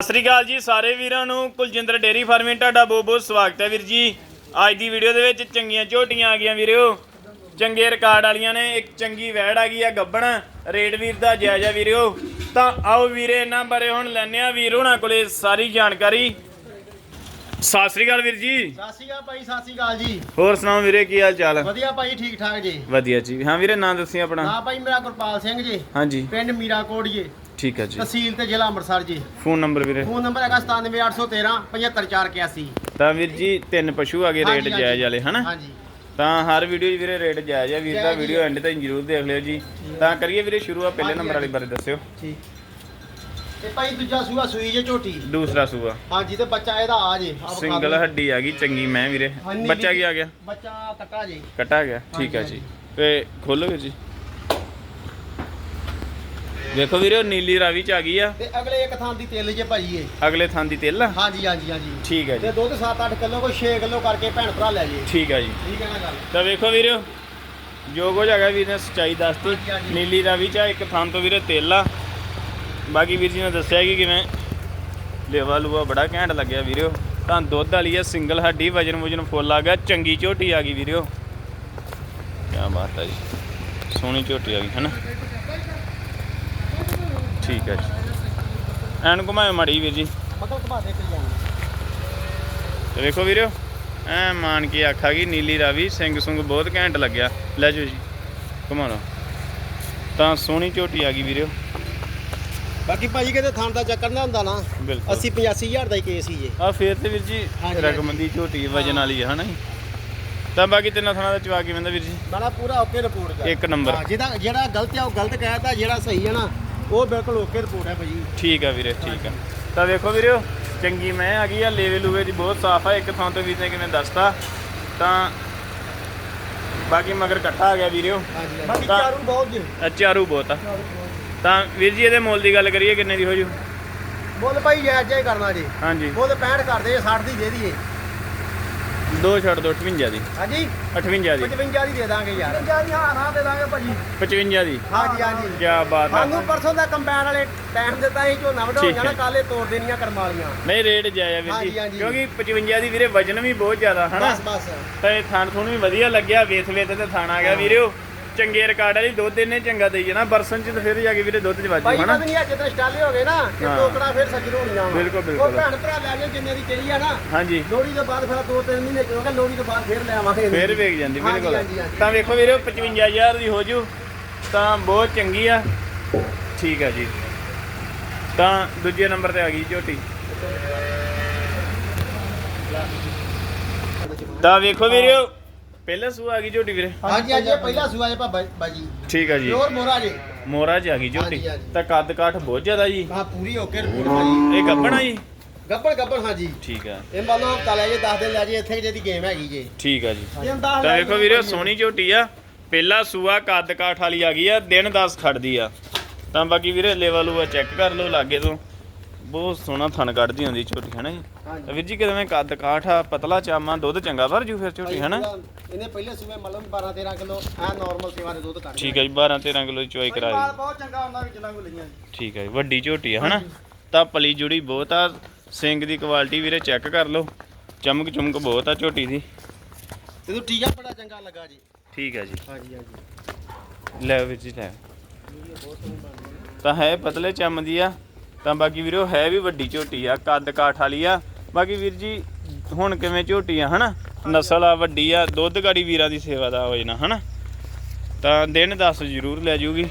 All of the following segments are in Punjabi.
ਸਤਿ ਸ੍ਰੀ ਅਕਾਲ ਜੀ ਸਾਰੇ ਵੀਰਾਂ ਨੂੰ। ਕੁਲਜਿੰਦਰ ਡੇਰੀ ਫਾਰਮਿੰਗ ਤੁਹਾਡਾ ਬਹੁਤ ਬਹੁਤ ਸਵਾਗਤ ਹੈ ਵੀਰ ਜੀ। ਅੱਜ ਦੀ ਵੀਡੀਓ ਦੇ ਵਿੱਚ ਚੰਗੀਆਂ ਝੋਟੀਆਂ ਆ ਗਈਆਂ ਵੀਰਿਓ ਚੰਗੇ ਰਿਕਾਰਡ ਵਾਲੀਆਂ ਨੇ ਇੱਕ ਚੰਗੀ ਵੈੜ ਆ ਗਈ ਆ ਗੱਬਣ। ਰੇਡ ਵੀਰ ਦਾ ਜਾਇਜ਼ਾ ਵੀਰਿਓ ਤਾਂ ਆਓ ਵੀਰੇ ਇਹਨਾਂ ਬਾਰੇ ਹੁਣ ਲੈਣੇ ਆ ਵੀਰ ਹੋਣਾ ਕੋਲੇ ਸਾਰੀ ਜਾਣਕਾਰੀ। ਸਤਿ ਸ੍ਰੀ ਅਕਾਲ ਵੀਰ ਜੀ। ਸਤਿ ਸ਼੍ਰੀ ਅਕਾਲ ਭਾਈ ਸਤਿ ਸ਼੍ਰੀ ਅਕਾਲ ਜੀ। ਹੋਰ ਸੁਣਾਓ ਵੀਰੇ ਕੀ ਹਾਲ ਚਾਲ? ਵਧੀਆ ਭਾਈ ਠੀਕ ਠਾਕ ਜੀ। ਵਧੀਆ ਜੀ। ਹਾਂ ਵੀਰੇ ਨਾਂ ਦੱਸੀ ਆਪਣਾ। ਨਾ ਭਾਈ ਮੇਰਾ ਗੁਰਪਾਲ ਸਿੰਘ ਜੀ। ਹਾਂਜੀ। ਪਿੰਡ ਮੀਰਾਕੋਟ ਜੀ। ਠੀਕ ਹੈ ਜੀ। ਤਹਿਸੀਲ ਤੇ ਜ਼ਿਲ੍ਹਾ ਅੰਮ੍ਰਿਤਸਰ ਜੀ। ਫੋਨ ਨੰਬਰ ਵੀਰੇ। ਫੋਨ ਨੰਬਰ ਹੈਗਾ 97813 75481 ਤਾਂ ਵੀਰ ਜੀ ਤਿੰਨ ਪਸ਼ੂ ਆ ਗਏ ਰੇਟ। ਜਾਇਜ਼ ਵਾਲੇ ਹਨਾ? ਹਾਂਜੀ। ਤਾਂ ਹਰ ਵੀਡੀਓ 'ਚ ਵੀਰੇ ਰੇਟ ਜਾਇਜ਼ ਆ। ਵੀਰ ਦਾ ਵੀਡੀਓ ਐਂਡ ਤਾਈਂ ਜਰੂਰ ਦੇਖ ਲਿਓ ਜੀ। ਤਾਂ ਕਰੀਏ ਵੀਰੇ ਸ਼ੁਰੂ ਆ ਪਹਿਲੇ ਨੰਬਰ ਵਾਲੀ। ਬਾਰੇ ਦੱਸਿਓ। ਠੀਕ। ਤੇ ਭਾਈ ਦੂਜਾ ਸੂਆ ਸੂਈ ਜੇ ਝੋਟੀ? ਦੂਸਰਾ ਸੂਆ। ਹਾਂਜੀ ਤੇ ਬੱਚਾ ਇਹਦਾ ਆ ਜੇ। ਸਿੰਗਲ। ਹੱਡੀ ਆ ਗਈ ਚੰਗੀ ਮੈਂ ਵੀਰੇ। ਬੱਚਾ ਕੀ ਆ ਗਿਆ? ਬੱਚਾ ਕੱਟਾ ਜੀ। ਕੱਟਾ ਗਿਆ ਠੀਕ ਹਾਂਜੀ, ਜੀ। ਤੇ ਖੋਲੋ ਜੀ? ਦੇਖੋ ਵੀਰੇ ਉਹ ਨੀਲੀ ਰਾਵੀ ਚ ਆ ਗਈ ਆ। ਤੇ ਅਗਲੇ ਇੱਕ ਥਾਂ ਦੀ ਤਿਲ ਜੇ ਇਹ। ਅਗਲੇ ਥਾਂ ਦੀ ਤਿਲ? ਆ ਹਾਂਜੀ ਹਾਂਜੀ ਹਾਂਜੀ। ਠੀਕ ਹੈ ਜੀ। ਤੇ ਦੁੱਧ 7-8 ਕਿਲੋ ਕੋਈ 6 ਕਿਲੋ ਕਰਕੇ ਭੈਣ ਭਰਾ ਲੈ ਜੇ ਠੀਕ ਹੈ ਜੀ। ਠੀਕ ਹੈ ਨਾ ਗੱਲ। ਤਾਂ ਵੇਖੋ ਵੀਰੇ ਜੋ ਕੁਝ ਹੈਗਾ ਵੀਰ ਨੇ ਸੱਚਾਈ ਦੱਸਤੀ ਹਾਂਜੀ, ਹਾਂਜੀ। ਨੀਲੀ ਰਾਵੀ ਚ ਆ, ਇੱਕ ਥਾਂ ਤੋਂ ਵੀਰੇ ਤਿਲ ਆ। ਬਾਕੀ ਵੀਰ ਜੀ ਨੇ ਦੱਸਿਆ ਕਿ ਕਿਵੇਂ ਲੇਵਾ ਲੂਆ ਬੜਾ ਘੈਂਟ ਲੱਗਿਆ ਵੀਰਿਓ ਤਾਂ ਦੁੱਧ ਵਾਲੀ ਆ ਸਿੰਗਲ ਹੱਡੀ ਵਜਨ ਵਜਨ ਫੁੱਲ ਆ ਗਿਆ। ਚੰਗੀ ਝੋਟੀ ਆ ਗਈ ਵੀਰਿਓ ਕੀ ਬਾਤ ਹੈ ਜੀ। ਸੋਹਣੀ ਝੋਟੀ ਆ ਗਈ ਹੈ ਨਾ ਠੀਕ ਹੈ ਜੀ। ਐਨ ਘੁਮਾਇਓ ਮਾੜੀ ਵੀਰ ਜੀ। ਮਤਲਬ ਘਮਾ ਦੇ ਕੇ ਜਾਣਾ ਤੇ ਵੇਖੋ ਵੀਰਿਓ ਐ ਮਾਨ ਕੇ ਆਖਾ ਗਈ ਨੀਲੀ ਰਾਵੀ ਸਿੰਘ ਸੁੰਗ ਬਹੁਤ ਘੈਂਟ ਲੱਗਿਆ। ਲੈ ਜਾਓ ਜੀ ਘੁਮਾ ਲਓ। ਤਾਂ ਸੋਹਣੀ ਝੋਟੀ ਆ ਗਈ ਵੀਰਿਓ ਬਾਕੀ ਭਾਜੀ ਕਿਤੇ ਥਾਂ ਦਾ ਚੱਕਰ ਨਾ ਹੁੰਦਾ ਨਾ। ਬਿਲਕੁਲ। 80 85000 ਦਾ ਹੀ ਕੇਸ ਹੀ ਜੇ ਆ ਫੇਰ ਤੇ ਵੀਰ ਜੀ ਹਾਂਜੀ, ਰਕਮ ਦੀ ਝੋਟੀ ਵਜਨ ਵਾਲੀ ਹੈ ਹਨਾ ਜੀ। ਤਾਂ ਬਾਕੀ ਤਿੰਨਾਂ ਥਾਣਾ ਦਾ ਚਵਾ ਕਿਵੇਂ ਦਾ ਵੀਰ ਜੀ? ਬੜਾ ਪੂਰਾ ਓਕੇ ਰਿਪੋਰਟ ਕਰ ਇੱਕ ਨੰਬਰ। ਹਾਂ, ਜਿਹਦਾ ਜਿਹੜਾ ਗਲਤ ਆ ਉਹ ਗਲਤ ਕਹਿਤਾ ਜਿਹੜਾ ਸਹੀ ਹੈ ਨਾ। ਉਹ ਬਿਲਕੁਲ ਓਕੇ ਰਿਪੋਰਟ ਹੈ ਭਾਜੀ। ਠੀਕ ਆ ਵੀਰੇ ਠੀਕ ਆ। ਤਾਂ ਵੇਖੋ ਵੀਰਿਓ ਚੰਗੀ ਮੈਂ ਆ ਗਈ ਆ ਲੇਵੇ ਲੂਵੇ ਦੀ ਬਹੁਤ ਸਾਫ਼ ਆ ਇੱਕ ਥਾਂ ਤੋਂ ਵੀਰ ਨੇ ਕਿਵੇਂ ਦੱਸਤਾ। ਤਾਂ ਬਾਕੀ ਮਗਰ ਇਕੱਠਾ ਆ ਗਿਆ ਵੀਰਿਓ। ਹਾਂਜੀ ਬਾਕੀ ਤਾਂ- ਚਾਰੂ ਬਹੁਤ ਜੀ। ਆ ਚਾਰੂ ਬਹੁਤ ਆ। ਤਾਂ ਵੀਰ ਜੀ ਇਹਦੇ ਮੁੱਲ ਦੀ ਗੱਲ ਕਰੀਏ ਕਿੰਨੇ ਦੀ ਹੋ ਜੂ? ਮੁੱਲ ਭਾਈ ਜੈ ਜੈ ਕਰਨਾ ਜੀ। ਹਾਂਜੀ। ਮੁੱਲ 65 ਕਰਦੇ ਜੇ 60 ਦੀ ਦੇ ਦਈਏ। ਦੋ ਛੱਡ ਦੋ 58 ਦੀ। ਹਾਂਜੀ। 58 ਦੀ। 55 ਦੀ ਦੇ ਦਾਂਗੇ ਯਾਰ। 55 ਦੀ ਹਾਂ ਨਾ ਦੇ ਦਾਂਗੇ ਭਾਜੀ। 55 ਦੀ। ਹਾਂਜੀ ਹਾਂਜੀ। ਕੀ ਬਾਤ ਆ। ਸਾਨੂੰ ਪਰਸੋਂ ਦਾ ਕੰਬਾਈਨ ਵਾਲੇ ਟਾਈਮ ਦਿੱਤਾ ਸੀ ਝੋਨਾ ਵਢਾਉਣ ਹੈ। ਜਾਣਾ ਕਾਲੇ ਤੋੜ ਦੇਣੀਆਂ ਕਰਮ ਵਾਲੀਆਂ। ਨਹੀਂ ਰੇਟ ਜਾਇਆ ਵੀਰ ਜੀ। ਕਿਉਂਕਿ 55 ਦੀ ਵੀਰੇ ਵਜਨ ਵੀ ਬਹੁਤ ਜ਼ਿਆਦਾ ਹਨਾ? ਬਸ ਬਸ। ਤਾਂ ਥਾਣ ਥੁਣ ਵੀ ਵਧੀਆ ਲੱਗਿਆ ਵੇਖ ਵੇਖ ਤੇ ਥਾਣ ਗਿਆ ਵੀਰਿਓ। ਚੰਗੇ ਰਿਕਾਰਡ ਵਾਲੀ ਦੁੱਧ ਇਹਨੇ ਚੰਗਾ ਦੇਈ ਜਾਣਾ ਬਰਸਨ ਚ ਤਾਂ ਫਿਰ ਜਾ ਕੇ ਵੀਰੇ ਦੁੱਧ ਚ ਵਾਜੂ ਭਾਈ ਹਨਾ? ਪਤਾ ਨਹੀਂ ਅੱਜ ਤਾਂ ਸਟਾਲੇ ਹੋ ਗਏ ਨਾ ਕਿ ਹਾਂ। ਟੋਕੜਾ ਫਿਰ ਸੱਜਣ ਹੋਣੀਆਂ ਵਾ ਬਿਲਕੁਲ, ਬਿਲਕੁਲ। ਉਹ ਭੈਣ ਭਰਾ ਲੈ ਜਾਓ ਜਿੰਨੇ ਦੀ ਕਹੀ ਆ ਨਾ। ਹਾਂਜੀ। ਲੋਹੜੀ ਤੋਂ ਬਾਅਦ ਫਿਰ ਦੋ ਤਿੰਨ ਮਹੀਨੇ ਕਿਉਂਕਿ ਲੋਹੜੀ ਤੋਂ ਬਾਅਦ ਫਿਰ ਲੈ ਆਵਾਂਗੇ। ਫੇਰ ਵੇਖ ਜਾਂਦੀ ਹਾਂਜੀ, ਬਿਲਕੁਲ। ਹਾਂਜੀ, ਹਾਂਜੀ। ਤਾਂ ਵੇਖੋ ਵੀਰੇ 55000 ਦੀ ਹੋ ਜੂ ਤਾਂ ਬਹੁਤ ਚੰਗੀ ਆ। ਠੀਕ ਆ ਜੀ। ਤਾਂ ਦੂਜੇ ਨੰਬਰ ਤੇ ਆ ਗਈ ਝੋਟੀ। ਤਾਂ ਵੇਖੋ ਵੀਰੇ ਪਹਿਲਾ ਸੂ ਆ ਗਈ ਝੋਟੀ ਵੀਰੇ? ਹਾਂਜੀ ਹਾਂਜੀ ਇਹ ਪਹਿਲਾ ਸੂਆ ਜੇ ਭਾਬਾ ਬਾਜੀ ਠੀਕ ਆ ਜੀ। ਪਿਓਰ ਮੋਰਾ ਜੀ। ਮੋਰਾ ਚ ਆ ਗਈ ਝੋਟੀ। ਹਾਂਜੀ, ਹਾਂਜੀ। ਤਾਂ ਕੱਦ ਕਾਠ ਬਹੁਤ ਜ਼ਿਆਦਾ ਜੀ। ਹਾਂ ਪੂਰੀ ਓਕੇ ਰਿਪੋਰਟ ਭਾਜੀ ਇਹ ਗੱਬਣਾ ਜੀ? ਗੱਬੜ ਗੱਬੜ ਹਾਂਜੀ। ਠੀਕ ਆ। ਇਹ ਮੰਨ ਲਓ ਹਫਤਾ ਲੈ ਜੇ 10 ਦਿਨ ਲੈ ਜੇ ਇੱਥੇ ਜਿਹਦੀ ਗੇਮ ਹੈਗੀ ਜੇ। ਠੀਕ ਆ ਜੀ। ਇਹ ਤਾਂ ਵੇਖੋ ਜੇ ਵੀਰੇ। ਸੋਹਣੀ ਝੋਟੀ ਆ। ਪਹਿਲਾ ਸੂਆ ਕੱਦ ਕਾਠ ਵਾਲੀ ਆ ਗਈ ਆ ਦਿਨ 10 ਖੜਦੀ ਆ। ਤਾਂ ਬਾਕੀ ਵੀਰੇ ਲੈਵਲ ਉਹ ਚੈੱਕ ਕਰ ਲਓ ਲਾਗੇ ਤੋਂ। ਬਹੁਤ ਸੋਹਣਾ ਥਣ ਕੱਢਦੀ ਹੁੰਦੀ ਝੋਟੀ ਹੈ ਨਾ ਜੀ? ਹਾਂਜੀ। ਵੀਰ ਜੀ ਕਿਵੇਂ ਕੱਦ ਕਾਠ ਆ ਪਤਲਾ ਚਾਮਾ ਦੁੱਧ ਚੰਗਾ ਭਰ ਜੂ ਫਿਰ ਝੋਟੀ ਹੈ ਨਾ ਇਹਨੇ ਪਹਿਲੇ ਸੂਏ ਮਤਲਬ 12 13 ਕਿਲੋ ਆ ਨਾਰਮਲ ਸੇਵਾ ਦੇ ਦੁੱਧ ਕੱਢ ਠੀਕ ਹੈ ਜੀ 12 13 ਕਿਲੋ ਦੀ ਚੋਈ ਕਰਾ ਬਹੁਤ ਚੰਗਾ ਹੁੰਦਾ ਵੀ ਜਿੰਨਾ ਕੋ ਲਈਆਂ। ਠੀਕ ਹੈ ਜੀ ਵੱਡੀ ਝੋਟੀ ਆ ਹਨਾ? ਤਾਂ ਪਲੀ ਜੁੜੀ ਬਹੁਤ ਆ ਸਿੰਗ ਦੀ ਕੁਆਲਿਟੀ ਵੀਰੇ ਚੈੱਕ ਕਰ ਲਓ। ਚਮਕ ਚਮਕ ਬਹੁਤ ਆ ਝੋਟੀ ਦੀ। ਤੈਨੂੰ ਟੀਕਾ ਬੜਾ ਚੰਗਾ ਲੱਗਾ ਜੀ। ਠੀਕ ਹੈ ਜੀ। ਹਾਂਜੀ ਹਾਂਜੀ। ਲੈ ਵੀਰ ਜੀ ਲੈ। ਤਾਂ ਹੈ ਪਤਲੇ ਚੰਮ ਦੀ ਆ। ਤਾਂ ਬਾਕੀ ਵੀਰੋ, ਹੈ ਵੀ ਵੱਡੀ ਝੋਟੀ ਆ, ਕੱਦ ਕਾਠ ਵਾਲੀ ਆ। ਬਾਕੀ ਵੀਰ ਜੀ, ਹੁਣ ਕਿਵੇਂ ਝੋਟੀ ਆ, ਹਨਾ? ਨਸਲ ਆ ਵੱਡੀ ਆ, ਦੁੱਧ ਗਾੜੀ ਵੀਰਾਂ ਦੀ ਸੇਵਾ ਦਾ ਹੋ ਜਾਣਾ, ਹਨਾ? ਤਾਂ ਦਿਨ ਦੱਸ ਜ਼ਰੂਰ ਲੈ ਜੂਗੀ।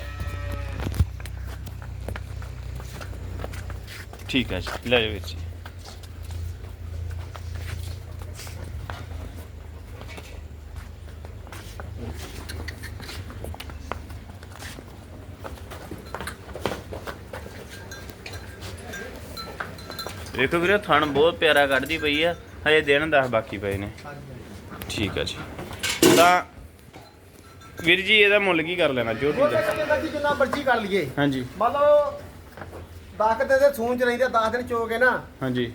ਠੀਕ ਹੈ ਜੀ, ਲੈ ਜਾਓ ਵੀਰ ਜੀ। ਦੇਖੋ ਵੀਰੇ ਥਣ ਬਹੁਤ ਪਿਆਰਾ ਕੱਢਦੀ ਪਈ ਆ। ਹਜੇ ਦਿਨ 10 ਬਾਕੀ ਪਏ ਨੇ। ਠੀਕ ਆ ਜੀ। ਤਾਂ ਵੀਰ ਜੀ ਇਹਦਾ ਮੁੱਲ ਕੀ ਕਰ ਲੈਣਾ? ਜੀ ਜਿੰਨਾ ਮਰਜ਼ੀ ਕਰ ਲਈਏ। ਹਾਂਜੀ। 10 ਦਿਨ ਦੇ ਸੂਨ ਚ ਰਹਿੰਦੇ 10 ਦਿਨ ਚੋਗੇ ਨਾ। ਹਾਂਜੀ।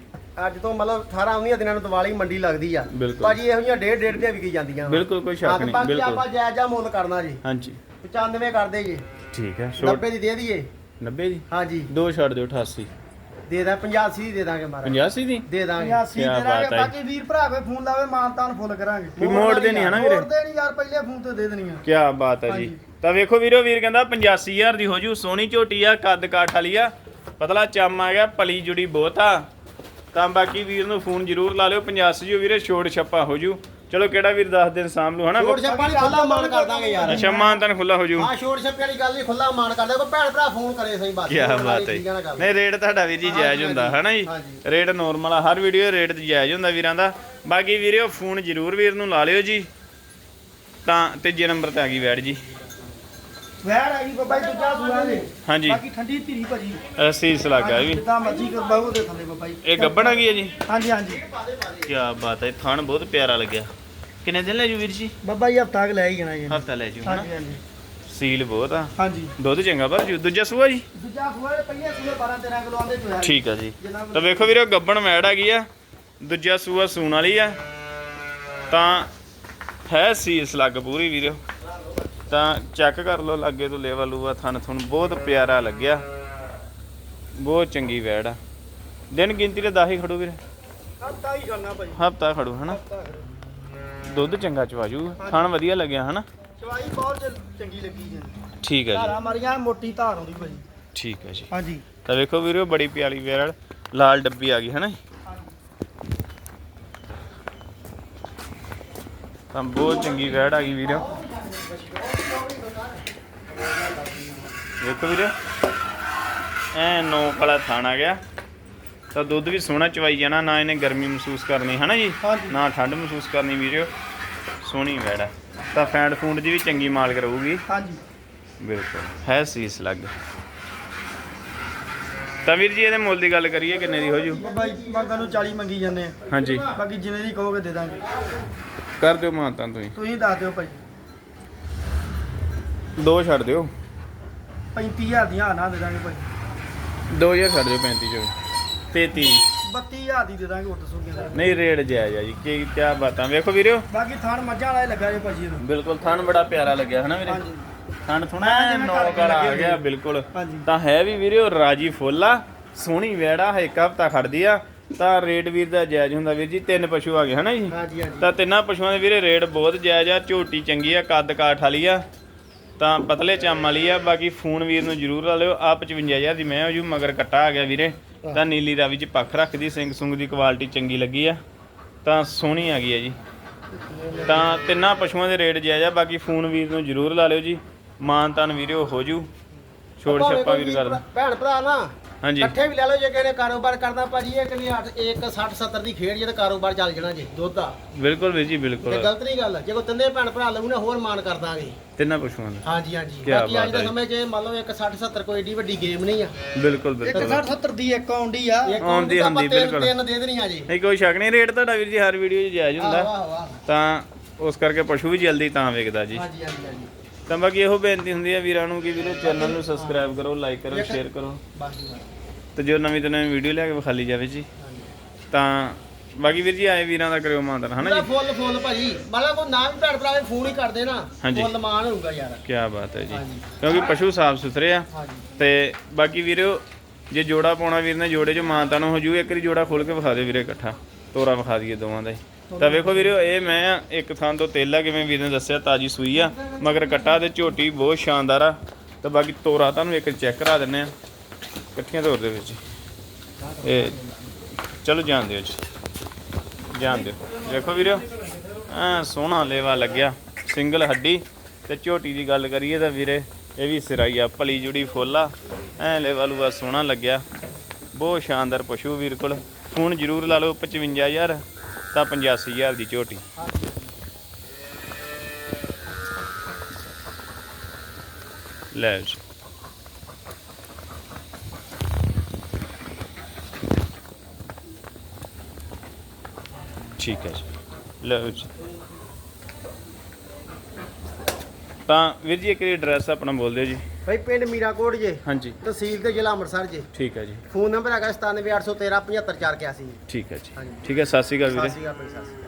ਅੱਜ ਤੋਂ ਮਤਲਬ 18 19 ਦਿਨਾਂ ਨੂੰ ਦੀਵਾਲੀ ਮੰਡੀ ਲੱਗਦੀ ਆ। ਬਿਲਕੁਲ। ਭਾਜੀ ਇਹੋ ਜਿਹੀਆਂ ਡੇਢ ਡੇਢ ਦੀਆਂ ਵਿਕੀ ਜਾਂਦੀਆਂ। ਬਿਲਕੁਲ ਕੋਈ ਹਾਂ, ਸ਼ੱਕ ਤੇ ਨਹੀਂ ਬਾਕੀ ਬਿਲਕੁਲ। ਆਪਾਂ ਜਾਇਜ਼ਾ ਮੁੱਲ ਕਰਨਾ ਜੀ। ਹਾਂਜੀ। 95 ਕਰ ਦੇ ਜੀ ਠੀਕ ਹੈ ਛੋਟ 90 ਦੀ ਦੇ ਦਈਏ। 90 ਜੀ ਹਾਂਜੀ। ਦੋ ਛੱਡ ਦਿਓ 88 ਦੇ ਦਾਂ 85 ਦੀ ਦੇ ਦਾਂਗੇ ਮਹਾਰਾਜ। 85 ਦੀ? ਦੇ ਦਾਂਗੇ। 85 ਕਿਆ ਦੇ ਬਾਤ ਦਾਂਗੇ ਹੈ। ਬਾਕੀ ਵੀਰ ਭਰਾ ਕੋਈ ਫੋਨ ਲਾਵੇ ਮਾਨਤਾਨ ਫੁੱਲ ਕਰਾਂਗੇ। ਵੀ ਮੋੜਦੇ ਨਹੀਂ ਹਨਾ ਵੀਰੇ? ਮੋੜਦੇ ਨਹੀਂ ਯਾਰ ਪਹਿਲੇ ਫੋਨ ਤੇ ਦੇ ਦੇਣੀਆਂ। ਕੀ ਬਾਤ ਹੈ ਜੀ। ਹਾਂਜੀ। ਤਾਂ ਵੇਖੋ ਵੀਰੋ ਵੀਰ ਕਹਿੰਦਾ 85000 ਦੀ ਹੋ ਜੂ ਸੋਹਣੀ ਝੋਟੀ ਆ ਕੱਦ ਕਾਠ ਵਾਲੀ ਆ। ਪਤਲਾ ਚੰਮ ਆ ਗਿਆ ਪਲੀ ਜੁੜੀ ਬਹੁਤ ਆ। ਤਾਂ ਬਾਕੀ ਵੀਰ ਨੂੰ ਫੋਨ ਜ਼ਰੂਰ ਲਾ ਲਿਓ 85 ਜੋ ਵੀਰੇ ਛੋੜ ਛੱਪਾ ਹੋ ਜੂ। ਚਲੋ ਕਿਹੜਾ ਵੀਰ ਦੱਸ ਦਿਨ ਸਾਂਭ ਲੂ ਹਨਾ? ਛੋੜ ਛੱਪਾ ਨਹੀਂ ਖੁੱਲਾ ਮਾਨ ਕਰ ਦਾਂਗੇ ਯਾਰ। ਅੱਛਾ ਮਾਨ ਤਾਂ ਖੁੱਲਾ ਹੋ ਜੂ। ਹਾਂ ਛੋੜ ਛੱਪੇ ਵਾਲੀ ਗੱਲ ਨਹੀਂ ਖੁੱਲਾ ਮਾਨ ਕਰਦਾ ਕੋਈ ਭੈਣ ਭਰਾ ਫੋਨ ਕਰੇ ਸਹੀ ਬਾਤ ਕੀ ਬਾਤ ਹੈ ਆ ਨਾ ਨਹੀਂ ਰੇਟ ਤੁਹਾਡਾ ਵੀਰ ਜੀ ਜਾਇਜ਼ ਹੁੰਦਾ ਹਨਾ ਜੀ। ਰੇਟ ਨੋਰਮਲ ਆ ਹਰ ਵੀਡੀਓ ਰੇਟ ਜਾਇਜ਼ ਹੁੰਦਾ ਵੀਰਾਂ ਦਾ। ਬਾਕੀ ਵੀਰਿਓ ਫੋਨ ਜ਼ਰੂਰ ਵੀਰ ਨੂੰ ਲਾ ਲਿਓ ਜੀ। ਤਾਂ ਤੀਜੇ ਨੰਬਰ ਤੇ ਆ ਗਈ ਵੈੜ ਜੀ। ਵੈਰ ਆਈ ਬਾਬਾ ਜੀ ਦੂਜਾ ਸੂਆ ਦੇ ਹਾਂਜੀ। ਬਾਕੀ ਠੰਡੀ ਧੀਰੀ ਭਾਜੀ। ਅਸੀਸ ਲੱਗਾ ਵੀ। ਜਿੱਦਾਂ ਮਰਜ਼ੀ ਕਰ ਬਾਹੂ ਦੇ ਥੱਲੇ ਬਾਬਾ ਜੀ। ਇਹ ਗੱਬਣ ਆ ਗਈ ਹੈ ਜੀ? ਹਾਂਜੀ ਹਾਂਜੀ। ਕੀ ਬਾਤ ਹੈ ਥਣ ਬਹੁਤ ਪਿਆਰਾ ਲੱਗਿਆ। ਕਿੰਨੇ ਦਿਨ ਲੈ ਜੂ ਵੀਰ ਜੀ? ਬਾਬਾ ਜੀ ਹਫਤਾ ਕ ਲੈ ਹੀ ਜਾਣਾ ਜੀ। ਹਫਤਾ ਲੈ ਜੂ ਹਨਾ? ਹਾਂਜੀ ਹਾਂਜੀ। ਸੀਲ ਬਹੁਤ ਆ। ਹਾਂਜੀ। ਦੁੱਧ ਚੰਗਾ ਪਰ ਜੂ? ਦੂਜਾ ਸੂਆ ਜੀ? ਦੂਜਾ ਸੂਆ ਦੇ ਪਹਿਲੇ ਸੂਏ 12 13 ਕਿਲੋ ਆਂਦੇ ਚੋਇਆ ਠੀਕ ਆ ਜੀ। ਤਾਂ ਵੇਖੋ ਵੀਰੋ ਗੱਬਣ ਮੈੜ ਆ ਗਈ ਆ। ਦੂਜਾ ਸੂਆ ਸੂਣ ਵਾਲੀ ਆ। ਤਾਂ ਹੈ ਸੀਸ ਲੱਗ ਪੂਰੀ ਵੀਰੋ। ਤਾਂ ਚੈੱਕ ਕਰ ਲਓ ਲੱਗੇ ਤੋਂ ਲੈਵਲ ਲੂਆ ਥਣ ਥਣ ਬਹੁਤ ਪਿਆਰਾ ਲੱਗਿਆ। ਬਹੁਤ ਚੰਗੀ ਵੈੜ ਆ। ਦਿਨ ਗਿਣਤੀ ਦੇ 10 ਹੀ ਖੜੂ ਵੀਰੇ। ਹਫਤਾ ਹੀ ਕਰਨਾ ਭਾਜੀ ਹਫਤਾ ਖੜੂ ਹਨਾ? ਦੁੱਧ ਚੰਗਾ ਚਵਾਜੂ ਥਣ ਵਧੀਆ ਲੱਗਿਆ ਹਨਾ? ਚਵਾਈ ਬਹੁਤ ਚੰਗੀ ਲੱਗੀ ਜੀ। ਠੀਕ ਹੈ ਜੀ। ਧਾਰਾਂ ਮਾਰੀਆਂ ਮੋਟੀ ਧਾਰ ਆਉਂਦੀ ਭਾਜੀ। ਠੀਕ ਹੈ ਜੀ। ਹਾਂਜੀ। ਤਾਂ ਵੇਖੋ ਵੀਰੋ ਬੜੀ ਪਿਆਰੀ ਵੈੜ ਲਾਲ ਡੱਬੀ ਆ ਗਈ ਹਨਾ ਜੀ? ਤਾਂ ਬਹੁਤ ਚੰਗੀ ਵੈੜ ਆ ਗਈ ਵੀਰੋ। ਵੇਖੋ ਵੀਰੋ ਐ ਨੌ ਕਲਾ ਥਾਣ ਆ ਗਿਆ। ਤਾਂ ਦੁੱਧ ਵੀ ਸੋਹਣਾ ਚਵਾਈ ਜਾਣਾ ਨਾ ਇਹਨੇ ਗਰਮੀ ਮਹਿਸੂਸ ਕਰਨੀ ਹਨਾ ਜੀ? ਹਾਂਜੀ। ਨਾ ਠੰਡ ਮਹਿਸੂਸ ਕਰਨੀ ਵੀਰੋ। ਸੋਹਣੀ ਵੈੜ ਤਾਂ ਫੈਂਡ ਫੂਡ ਦੀ ਵੀ ਚੰਗੀ ਮਾਲਕ ਰਹੂਗੀ। ਹਾਂਜੀ। ਬਿਲਕੁਲ। ਹੈ ਸੀਸ ਲੱਗ ਤਾਂ ਵੀਰ ਜੀ ਇਹਦੇ ਮੁੱਲ ਦੀ ਗੱਲ ਕਰੀਏ ਕਿੰਨੇ ਦੀ ਹੋ ਜੂ? ਬਾਬਾ ਜੀ ਮੰਗਾਂ ਨੂੰ 40 ਮੰਗੀ ਜਾਂਦੇ ਆ ਹਾਂਜੀ। ਬਾਕੀ ਜਿੰਨੇ ਦੀ ਕਹੋਗੇ ਦੇ ਦਾਂਗੇ। ਕਰ ਦਿਓ ਮਾਤਾ ਤੁਸੀਂ। ਤੁਸੀਂ ਦੱਸ ਦਿਓ ਭਾਜੀ ਦੋ ਛੱਡ ਦਿਓ। 35000 ਦੀਆਂ ਨਾ ਦੇ ਦਾਂਗੇ ਭਾਜੀ 2000 ਛੱਡ ਦਿਓ 35 ਚੋਂ। 33 32000 ਦੀ ਦੇ ਦਾਂਗੇ ਉੱਟ ਸੁਣ ਕੇ ਨਹੀਂ ਰੇਟ ਜਾਇਜ਼ ਆ ਜੀ ਕੀ ਕੀ ਬਾਤਾਂ ਵੇਖੋ ਵੀਰਿਓ। ਬਾਕੀ ਥਾਣ ਮੱਝਾਂ ਵਾਲਾ ਹੀ ਲੱਗਾ ਜੇ ਭਾਜੀ ਇਹਨੂੰ ਬਿਲਕੁਲ ਥਣ ਬੜਾ ਪਿਆਰਾ ਲੱਗਿਆ ਹਨਾ ਵੀਰੇ? ਹਾਂਜੀ। ਥਣ ਥੋੜਾ ਜਿਵੇਂ ਨੌ ਘਰ ਕਾਲ ਆ ਗਿਆ। ਬਿਲਕੁਲ। ਹਾਂਜੀ। ਤਾਂ ਹੈ ਵੀ ਵੀਰਿਓ ਰਾਜੀ ਫੁੱਲ ਆ ਸੋਹਣੀ ਵੇੜਾ ਇੱਕ ਹਫਤਾ ਖੜਦੀ ਆ। ਤਾਂ ਰੇਟ ਵੀਰ ਦਾ ਜਾਇਜ਼ ਹੁੰਦਾ ਵੀਰ ਜੀ ਤਿੰਨ ਪਸ਼ੂ ਆ ਗਏ ਹਨਾ ਜੀ? ਹਾਂਜੀ ਹਾਂਜੀ। ਤਾਂ ਤਿੰਨਾਂ ਪਸ਼ੂਆਂ ਦੇ ਵੀਰੇ ਰੇਟ ਬਹੁਤ ਜਾਇਜ਼ ਆ ਝੋਟੀ ਚੰਗੀ ਆ ਕੱਦ ਕਾਠ ਵਾਲੀ ਆ। ਤਾਂ ਪਤਲੇ ਚੰਮ ਵਾਲੀ ਆ ਬਾਕੀ ਫੋਨ ਵੀਰ ਨੂੰ ਜ਼ਰੂਰ ਲਾ ਲਿਓ। ਆ 55000 ਦੀ ਮੈਂ ਹੋ ਜੂ ਮਗਰ ਕੱਟਾ ਆ ਗਿਆ ਵੀਰੇ। ਤਾਂ ਨੀਲੀ ਰਾਵੀ ਚ ਪੱਖ ਰੱਖਦੀ ਸਿੰਘ ਸੁੰਗ ਦੀ ਕੁਆਲਿਟੀ ਚੰਗੀ ਲੱਗੀ ਆ। ਤਾਂ ਸੋਹਣੀ ਆ ਗਈ ਆ ਜੀ। ਤਾਂ ਤਿੰਨਾਂ ਪਸ਼ੂਆਂ ਦੇ ਰੇਟ ਜਾਇਜ਼ ਆ ਬਾਕੀ ਫੋਨ ਵੀਰ ਨੂੰ ਜ਼ਰੂਰ ਲਾ ਲਿਓ ਜੀ। ਮਾਨ ਤਾਨ ਵੀਰਿਓ ਹੋ ਜੂ। ਛੋੜ ਛੱਪਾ ਵੀਰ ਕਰਦਾ। ਭੈਣ ਭਰਾ ਨਾ। ਹਾਂਜੀ। ਇਕੱਠੇ ਵੀ ਲੈ ਲਓ ਜੇ ਕਿਸੇ ਨੇ ਕਾਰੋਬਾਰ ਕਰਦਾ ਭਾਜੀ ਇਹ ਕਿ 1 60 70 ਦੀ ਖੇਡ ਜੇ ਤਾਂ ਕਾਰੋਬਾਰ ਚੱਲ ਜਾਣਾ ਜੀ ਦੁੱਧ ਦਾ ਬਿਲਕੁਲ ਵੀਰ ਜੀ ਤੇ ਬਿਲਕੁਲ ਗਲਤ ਨਹੀਂ ਗੱਲ ਜੇ ਕੋ ਤਿੰਨੇ ਭੈਣ ਭਰਾ ਲਊ ਨਾ ਹੋਰ ਮਾਨ ਕਰ ਦਾਂਗੇ। ਤਿੰਨਾਂ ਪਸ਼ੂਆਂ ਦਾ ਹਾਂਜੀ ਹਾਂਜੀ। ਕਿਆ ਬਾਕੀ ਅੱਜ ਬਾਤ ਦੇ। ਸਮੇਂ 'ਚ ਮੰਨ ਲਓ 1 60 70 ਕੋਈ ਏਡੀ ਵੱਡੀ ਗੇਮ ਨਹੀਂ ਆ। ਬਿਲਕੁਲ ਬਿਲਕੁਲ। 60 70 ਦੀ ਇੱਕ ਆਉਂਦੀ ਆ। ਆਉਂਦੀ ਤਾਂ ਆਪਾਂ ਹੁੰਦੀ, ਤਿੰਨ- ਬਿਲਕੁਲ। ਤਿੰਨ ਦੇ ਦੇਣੀਆਂ ਜੀ। ਨਹੀਂ ਕੋਈ ਸ਼ੱਕ ਨਹੀਂ ਰੇਟ ਤੁਹਾਡਾ ਵੀਰ ਜੀ ਹਰ ਵੀਡੀਓ 'ਚ ਜਾਇਜ਼ ਹੁੰਦਾ। ਵਾਹ ਵਾਹ ਤਾਂ ਉਸ ਕਰਕੇ ਪਸ਼ੂ ਵੀ ਜਲਦੀ ਤਾਂ ਵੇਖਦਾ ਜੀ। ਹਾਂਜੀ ਹਾਂਜੀ ਹਾਂਜੀ। ਤਾਂ ਬਾਕੀ ਇਹੋ ਬੇਨਤੀ ਹੁੰਦੀ ਹੈ ਵੀਰਾਂ ਨੂੰ ਕਿ ਵੀਰੇ ਚੈਨਲ ਨੂੰ ਸਬਸਕ੍ਰਾਈਬ ਕਰੋ ਲਾਈਕ ਕਰੋ ਸ਼ੇਅਰ ਕਰੋ। ਤੇ ਜੋ ਨਵੀਂ ਤੋਂ ਨਵੀਂ ਵੀਡੀਓ ਲੈ ਕੇ ਵਿਖਾਲੀ ਜਾਵੇ ਜੀ। ਤਾਂ ਬਾਕੀ ਵੀਰ ਜੀ ਆਏ ਵੀਰਾਂ ਦਾ ਕਰਿਓ ਮਾਨਦਾਨ ਹਨਾ ਜੀ? ਫੁੱਲ ਫੁੱਲ ਭਾਜੀ। ਮਤਲਬ ਕੋਈ ਨਾ ਵੀ ਭੈਣ ਭਰਾ ਫੋਨ ਹੀ ਕਰਦੇ ਨਾ। ਫੁੱਲ ਮਾਨ ਹੋਊਗਾ ਯਾਰ। ਕੀ ਬਾਤ ਹੈ ਜੀ। ਕਿਉਂਕਿ ਪਸ਼ੂ ਸਾਫ਼ ਸੁਥਰੇ ਆ। ਤੇ ਬਾਕੀ ਵੀਰੋ ਜੇ ਜੋੜਾ ਪਾਉਣਾ ਵੀਰ ਨੇ ਜੋੜੇ 'ਚ ਮਾਨਤਾਨ ਹੋ ਜੂ ਇੱਕ ਵਾਰੀ ਜੋੜਾ ਖੋਲ ਕੇ ਵਿਖਾ ਦਿਓ ਵੀਰੇ ਇਕੱਠਾ। ਤੋਰਾ ਵਿਖਾ ਦਈਏ ਦੋਵਾਂ ਦਾ ਤਾਂ ਵੇਖੋ ਵੀਰੋ, ਇਹ ਮੈਂ ਇੱਕ ਥਾਂ ਤੋਂ ਤੇਲਾ ਕਿਵੇਂ ਵੀਰ ਨੇ ਦੱਸਿਆ, ਤਾਜੀ ਸੂਈ ਆ, ਮਗਰ ਕੱਟਾ ਤੇ ਝੋਟੀ ਬਹੁਤ ਸ਼ਾਨਦਾਰ ਆ। ਤਾਂ ਬਾਕੀ ਤੋਰਾ ਤੁਹਾਨੂੰ ਇੱਕ ਚੈੱਕ ਕਰਾ ਦਿੰਨੇ ਆ, ਇਕੱਠੀਆਂ ਤੋਰ ਦੇ ਵਿੱਚ ਇਹ, ਚਲੋ ਜਾਣ ਦਿਓ ਜੀ, ਜਾਣ ਦਿਓ। ਵੇਖੋ ਵੀਰੋ ਆ ਸੋਹਣਾ ਲੇਵਾ ਲੱਗਿਆ, ਸਿੰਗਲ ਹੱਡੀ। ਤੇ ਝੋਟੀ ਦੀ ਗੱਲ ਕਰੀਏ ਤਾਂ ਵੀਰੇ, ਇਹ ਵੀ ਸਿਰਾਈ ਆ, ਭਲੀ ਜੁੜੀ ਫੁੱਲ ਆ, ਐ ਲੇਵਾ ਲੂਆ ਸੋਹਣਾ ਲੱਗਿਆ। ਬਹੁਤ ਸ਼ਾਨਦਾਰ ਪਸ਼ੂ ਵੀਰ ਕੋਲ ਫੋਨ ਜ਼ਰੂਰ ਲਾ ਲਓ 55000 ਤਾਂ 85000 ਦੀ ਝੋਟੀ। ਲੈ ਜੀ। ਠੀਕ ਹੈ ਜੀ। ਲਓ ਜੀ। ਤਾਂ ਵੀਰ ਜੀ, ਇੱਕ ਐਡਰੈਸ ਆਪਣਾ ਬੋਲ ਦਿਓ ਜੀ। ਭਾਈ ਪਿੰਡ ਮੀਰਾਕੋਟ ਜੇ ਹਾਂਜੀ। ਤਹਿਸੀਲ ਤੇ ਜ਼ਿਲ੍ਹਾ ਅੰਮ੍ਰਿਤਸਰ ਜੇ। ਠੀਕ ਹੈ ਜੀ। ਫੋਨ ਨੰਬਰ ਹੈਗਾ 97813 75481 ਠੀਕ ਹੈ ਜੀ। ਹਾਂਜੀ। ਠੀਕ ਹੈ ਸਤਿ ਸ਼੍ਰੀ ਅਕਾਲ ਸਤਿ ਵੀਰੇ ਸ਼੍ਰੀ ਅਕਾਲ ਭਾਈ ਸਤਿ ਸ਼੍ਰੀ ਅਕਾਲ।